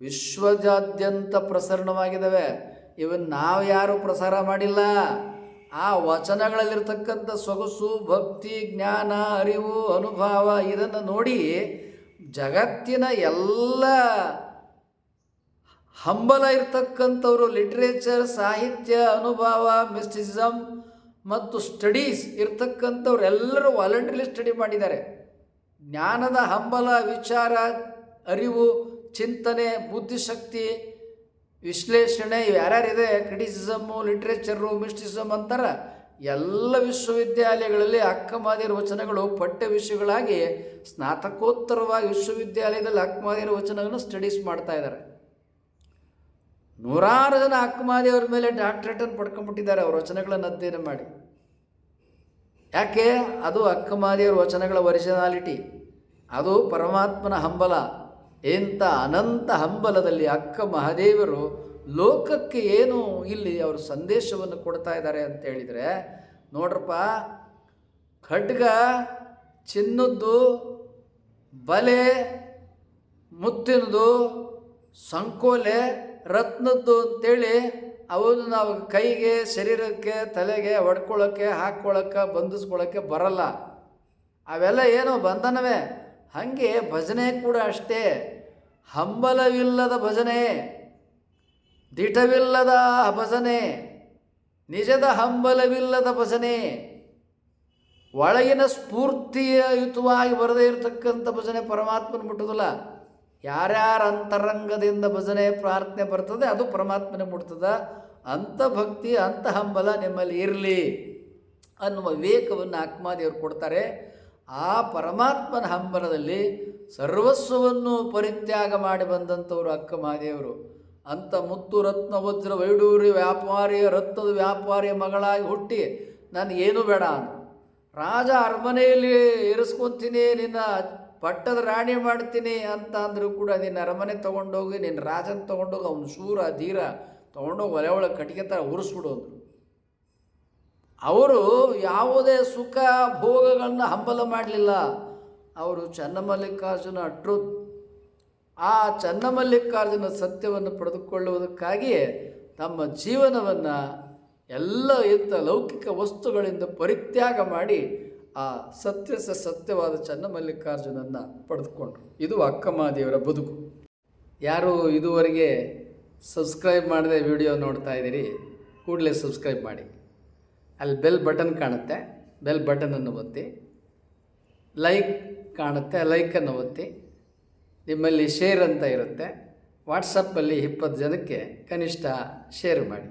Speaker 1: ವಿಶ್ವದಾದ್ಯಂತ ಪ್ರಸರಣವಾಗಿದ್ದಾವೆ. ಇವನ್ ನಾವು ಯಾರು ಪ್ರಸಾರ ಮಾಡಿಲ್ಲ? ಆ ವಚನಗಳಲ್ಲಿರ್ತಕ್ಕಂಥ ಸೊಗಸು, ಭಕ್ತಿ, ಜ್ಞಾನ, ಅರಿವು, ಅನುಭವ ಇದನ್ನು ನೋಡಿ ಜಗತ್ತಿನ ಎಲ್ಲ ಹಂಬಲ ಇರ್ತಕ್ಕಂಥವ್ರು ಲಿಟ್ರೇಚರ್ ಸಾಹಿತ್ಯ, ಅನುಭವ ಮಿಸ್ಟಿಸಮ್ ಮತ್ತು ಸ್ಟಡೀಸ್ ಇರ್ತಕ್ಕಂಥವ್ರು ಎಲ್ಲರೂ ವಾಲಂಟ್ರಿಲಿ ಸ್ಟಡಿ ಮಾಡಿದ್ದಾರೆ. ಜ್ಞಾನದ ಹಂಬಲ, ವಿಚಾರ, ಅರಿವು, ಚಿಂತನೆ, ಬುದ್ಧಿಶಕ್ತಿ, ವಿಶ್ಲೇಷಣೆ ಯಾರ್ಯಾರಿದೆ? ಕ್ರಿಟಿಸಿಸಮ್ಮು ಲಿಟ್ರೇಚರು ಮಿಸ್ಟಿಸಮ್ ಅಂತಾರ ಎಲ್ಲ ವಿಶ್ವವಿದ್ಯಾಲಯಗಳಲ್ಲಿ ಅಕ್ಕಮಾದಿರ ವಚನಗಳು ಪಠ್ಯ ವಿಷಯಗಳಾಗಿ ಸ್ನಾತಕೋತ್ತರವಾಗಿ ವಿಶ್ವವಿದ್ಯಾಲಯದಲ್ಲಿ ಅಕ್ಕಮಾದಿರ ವಚನಗಳನ್ನು ಸ್ಟಡೀಸ್ ಮಾಡ್ತಾ ಇದ್ದಾರೆ. ನೂರಾರು ಜನ ಅಕ್ಕಮಾದೇವ್ರ ಮೇಲೆ ಡಾಕ್ಟ್ರೇಟನ್ನು ಪಡ್ಕೊಂಡ್ಬಿಟ್ಟಿದ್ದಾರೆ, ಅವ್ರ ವಚನಗಳನ್ನು ಅಧ್ಯಯನ ಮಾಡಿ. ಯಾಕೆ? ಅದು ಅಕ್ಕಮಾದೇವ್ರ ವಚನಗಳ ಒರಿಜಿನಾಲಿಟಿ ಅದು ಪರಮಾತ್ಮನ ಹಂಬಲ. ಎಂಥ ಅನಂತ ಹಂಬಲದಲ್ಲಿ ಅಕ್ಕ ಮಹಾದೇವರು ಲೋಕಕ್ಕೆ ಏನು ಇಲ್ಲಿ ಅವರು ಸಂದೇಶವನ್ನು ಕೊಡ್ತಾ ಇದ್ದಾರೆ ಅಂತ ಹೇಳಿದರೆ, ನೋಡ್ರಪ್ಪ, ಖಡ್ಗ, ಚಿನ್ನದ್ದು, ಬಲೆ, ಮುತ್ತಿನದು, ಸಂಕೋಲೆ ರತ್ನದ್ದು ಅಂತೇಳಿ ಅವನು ನಾವು ಕೈಗೆ, ಶರೀರಕ್ಕೆ, ತಲೆಗೆ ಹೊಡ್ಕೊಳ್ಳೋಕ್ಕೆ ಹಾಕ್ಕೊಳ್ಳೋಕ್ಕೆ ಬಂಧಿಸ್ಕೊಳ್ಳೋಕ್ಕೆ ಬರಲ್ಲ. ಅವೆಲ್ಲ ಏನೋ ಬಂಧನವೇ? ಹಾಗೆ ಭಜನೆ ಕೂಡ ಅಷ್ಟೇ. ಹಂಬಲವಿಲ್ಲದ ಭಜನೆ, ದಿಟವಿಲ್ಲದ ಭಜನೆ, ನಿಜದ ಹಂಬಲವಿಲ್ಲದ ಭಜನೆ, ಒಳಗಿನ ಸ್ಫೂರ್ತಿಯುತವಾಗಿ ಬರದೇ ಇರತಕ್ಕಂಥ ಭಜನೆ ಪರಮಾತ್ಮನ ಮುಟ್ಟುದಿಲ್ಲ. ಯಾರ್ಯಾರ ಅಂತರಂಗದಿಂದ ಭಜನೆ ಪ್ರಾರ್ಥನೆ ಬರ್ತದೆ, ಅದು ಪರಮಾತ್ಮನೆ ಮುಟ್ತದ. ಅಂಥ ಭಕ್ತಿ, ಅಂಥ ಹಂಬಲ ನಿಮ್ಮಲ್ಲಿ ಇರಲಿ ಅನ್ನುವ ವಿವೇಕವನ್ನು ಆತ್ಮಾದೇವರು ಕೊಡ್ತಾರೆ. ಆ ಪರಮಾತ್ಮನ ಹಂಬಲದಲ್ಲಿ ಸರ್ವಸ್ವವನ್ನು ಪರಿತ್ಯಾಗ ಮಾಡಿ ಬಂದಂಥವರು ಅಕ್ಕ ಮಹಾದೇವರು. ಅಂಥ ಮುತ್ತು ರತ್ನ, ವಜ್ರ, ವೈಡೂರಿ ವ್ಯಾಪಾರಿಯ ರತ್ನದ ವ್ಯಾಪಾರಿಯ ಮಗಳಾಗಿ ಹುಟ್ಟಿ ನನಗೇನು ಬೇಡ ರಾಜ ಅರಮನೆಯಲ್ಲಿ ಇರಿಸ್ಕೊತೀನಿ ನಿನ್ನ ಪಟ್ಟದ ರಾಣಿ ಮಾಡ್ತೀನಿ ಅಂತ ಅಂದರೂ ಕೂಡ ನಿನ್ನ ಅರಮನೆ ತೊಗೊಂಡೋಗಿ, ನಿನ್ನ ರಾಜನ ತೊಗೊಂಡೋಗಿ, ಅವನು ಶೂರ, ಧೀರ ತೊಗೊಂಡೋಗಿ ಒಲೆ ಒಳಗೆ ಕಟ್ಟಿಗೆ ಥರ ಉರಿಸ್ಬಿಡು ಅಂದರು. ಅವರು ಯಾವುದೇ ಸುಖ ಭೋಗಗಳನ್ನ ಹಂಬಲ ಮಾಡಲಿಲ್ಲ. ಅವರು ಚನ್ನಮಲ್ಲಿಕಾರ್ಜುನ ಟ್ರುತ್ ಆ ಚನ್ನಮಲ್ಲಿಕಾರ್ಜುನ ಸತ್ಯವನ್ನು ಪಡೆದುಕೊಳ್ಳುವುದಕ್ಕಾಗಿಯೇ ತಮ್ಮ ಜೀವನವನ್ನು ಎಲ್ಲ ಇಂಥ ಲೌಕಿಕ ವಸ್ತುಗಳಿಂದ ಪರಿತ್ಯಾಗ ಮಾಡಿ ಆ ಸತ್ಯ ಸತ್ಯವಾದ ಚನ್ನಮಲ್ಲಿಕಾರ್ಜುನನ್ನು ಪಡೆದುಕೊಂಡ್ರು. ಇದು ಅಕ್ಕಮಾದೇವರ ಬದುಕು. ಯಾರು ಇದುವರೆಗೆ ಸಬ್ಸ್ಕ್ರೈಬ್ ಮಾಡದೆ ವಿಡಿಯೋ ನೋಡ್ತಾ ಇದ್ದೀರಿ, ಕೂಡಲೇ ಸಬ್ಸ್ಕ್ರೈಬ್ ಮಾಡಿ. ಅಲ್ಲಿ ಬೆಲ್ ಬಟನ್ ಕಾಣುತ್ತೆ, ಬೆಲ್ ಬಟನನ್ನು ಒತ್ತಿ. ಲೈಕ್ ಕಾಣುತ್ತೆ ಲೈಕನ್ನು ಒತ್ತಿ. ನಿಮ್ಮಲ್ಲಿ ಶೇರ್ ಅಂತ ಇರುತ್ತೆ. ವಾಟ್ಸಪ್ಪಲ್ಲಿ ಇಪ್ಪತ್ತು ಜನಕ್ಕೆ ಕನಿಷ್ಠ ಶೇರ್ ಮಾಡಿ.